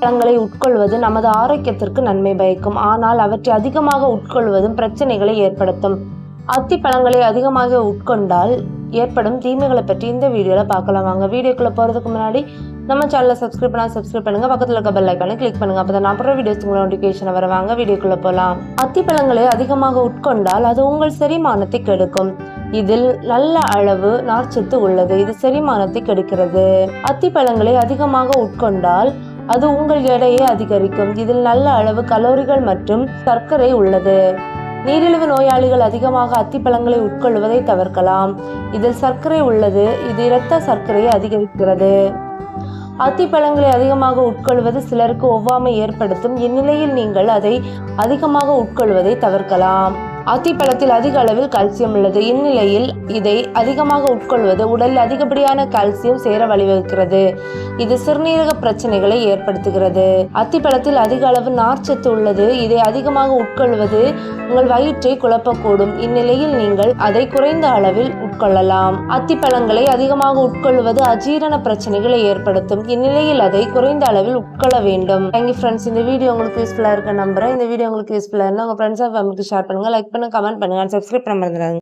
பழங்களை உட்கொள்வது நமது ஆரோக்கியத்திற்கு நன்மை பயக்கும். ஆனால் அவற்றை அதிகமாக உட்கொள்வதும் பிரச்சனைகளை ஏற்படுத்தும். அத்தி பழங்களை அதிகமாக உட்கொண்டால் ஏற்படும் தீமைகளை பற்றி இந்த வீடியோவில் பார்க்கலாம். வாங்க வீடியோக்குள்ளே போகிறதுக்கு முன்னாடி நம்ம சேனலை சப்ஸ்கிரைப் பண்ணால் சப்ஸ்கிரைப் பண்ணுங்கள் பக்கத்தில் இருக்க பெல் ஐக்கானை கிளிக் பண்ணுங்கள் அப்போ தான் நான் அப்புறம் வீடியோஸ் உங்களை நோட்டிஃபிகேஷன் வருவாங்க வீடியோக்குள்ளே போகலாம் அத்தி பழங்களை அதிகமாக உட்கொண்டால் அது உங்கள் செரிமானத்தை கெடுக்கும். இதில் நல்ல அளவு நார்ச்சத்து உள்ளது. இது செரிமானத்தை கெடுக்கிறது. அத்தி பழங்களை அதிகமாக உட்கொண்டால் அது உங்கள் எடையை அதிகரிக்கும். இதில் நல்ல அளவு கலோரிகள் மற்றும் சர்க்கரை உள்ளது. நீரிழிவு நோயாளிகள் அதிகமாக அத்திப்பழங்களை உட்கொள்வதை தவிர்க்கலாம். இதில் சர்க்கரை உள்ளது. இது இரத்த சர்க்கரையை அதிகரிக்கிறது. அத்திப்பழங்களை அதிகமாக உட்கொள்வது சிலருக்கு ஒவ்வாமை ஏற்படுத்தும். இந்நிலையில் நீங்கள் அதை அதிகமாக உட்கொள்வதை தவிர்க்கலாம். அத்திப்பழத்தில் அதிக அளவில் கால்சியம் உள்ளது. இந்நிலையில் இதை அதிகமாக உட்கொள்வது உடலில் அதிகப்படியான கால்சியம் சேர வழிவகுக்கிறது. இது சிறுநீரக பிரச்சனைகளை ஏற்படுத்துகிறது. அத்திப்பழத்தில் அதிக அளவு நார்ச்சத்து உள்ளது. இதை அதிகமாக உட்கொள்வது உங்கள் வயிற்றை குழப்பக்கூடும். இந்நிலையில் நீங்கள் அதை குறைந்த அளவில் உட்கொள்ளலாம். அத்திப்பழங்களை அதிகமாக உட்கொள்வது அஜீரண பிரச்சனைகளை ஏற்படுத்தும். இந்நிலையில் அதை குறைந்த அளவில் உட்கொள்ள வேண்டும். தேங்க்யூ ஃப்ரெண்ட்ஸ் இந்த வீடியோ உங்களுக்கு யூஸ்ஃபுல்லாக இருக்க நம்புறேன். இந்த வீடியோ உங்களுக்கு யூஸ்ஃபுல்லாக இருந்தால் உங்கள் ஃப்ரெண்ட்ஸ் ஃபேமிலிக்கு ஷேர் பண்ணுங்கள் லைக் பண்ணுங்கள் கமெண்ட் பண்ணுங்கள் சப்ஸ்கிரைப் பண்ண மறந்துடாதீங்க.